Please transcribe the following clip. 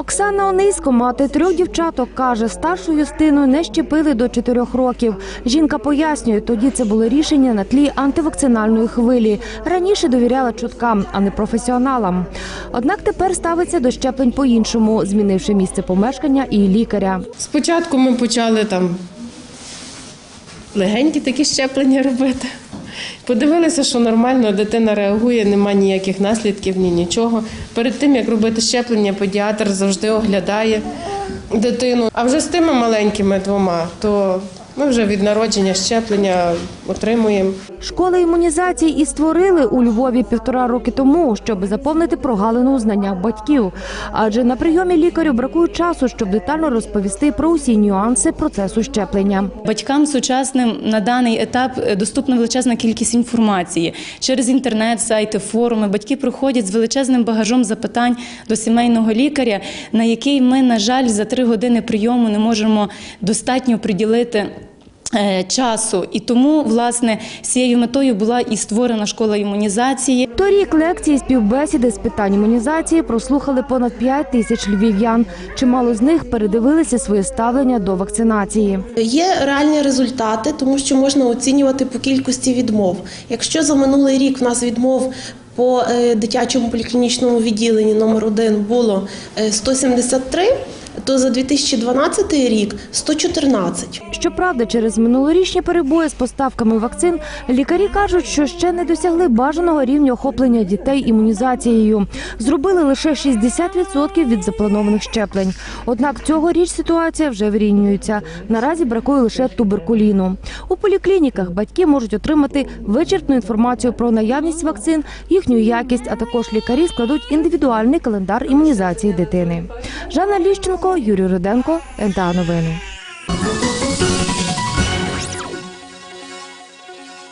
Оксана Онисько, мати трьох дівчаток, каже, старшу Юстину не щепили до чотирьох років. Жінка пояснює, тоді це було рішення на тлі антивакцинальної хвилі. Раніше довіряла чуткам, а не професіоналам. Однак тепер ставиться до щеплень по-іншому, змінивши місце помешкання і лікаря. Спочатку ми почали там легенькі такі щеплення робити. Подивилися, що нормально, дитина реагує, немає ніяких наслідків, ні нічого. Перед тим, як робити щеплення, педіатр завжди оглядає дитину. А вже з тими маленькими двома, то ми вже від народження щеплення отримуємо. Школи імунізації і створили у Львові півтора роки тому, щоб заповнити прогалину у знаннях батьків. Адже на прийомі лікарю бракує часу, щоб детально розповісти про усі нюанси процесу щеплення. Батькам сучасним на даний етап е, доступна величезна кількість інформації через інтернет, сайти, форуми. Батьки приходять з величезним багажом запитань до сімейного лікаря, на який ми, на жаль, за три години прийому не можемо достатньо приділити. Е, Часу і тому власне з цією метою була і створена школа імунізації. Торік лекції співбесіди з питань імунізації прослухали понад 5 тисяч львів'ян. Чимало з них передивилися своє ставлення до вакцинації. Є реальні результати, тому що можна оцінювати по кількості відмов. Якщо за минулий рік в нас відмов по е, дитячому поліклінічному відділенні номер 1 було е, 173, то за 2012 рік 114. Щоправда, через минулорічні перебої з поставками вакцин лікарі кажуть, що ще не досягли бажаного рівня охоплення дітей імунізацією. Зробили лише 60% від запланованих щеплень. Однак цьогоріч ситуація вже вирівнюється. Наразі бракує лише туберкуліну. У поліклініках батьки можуть отримати вичерпну інформацію про наявність вакцин, їхню якість, а також лікарі складуть індивідуальний календар імунізації дитини. Жанна Ліщенко, Юрій Руденко, НТА Новини.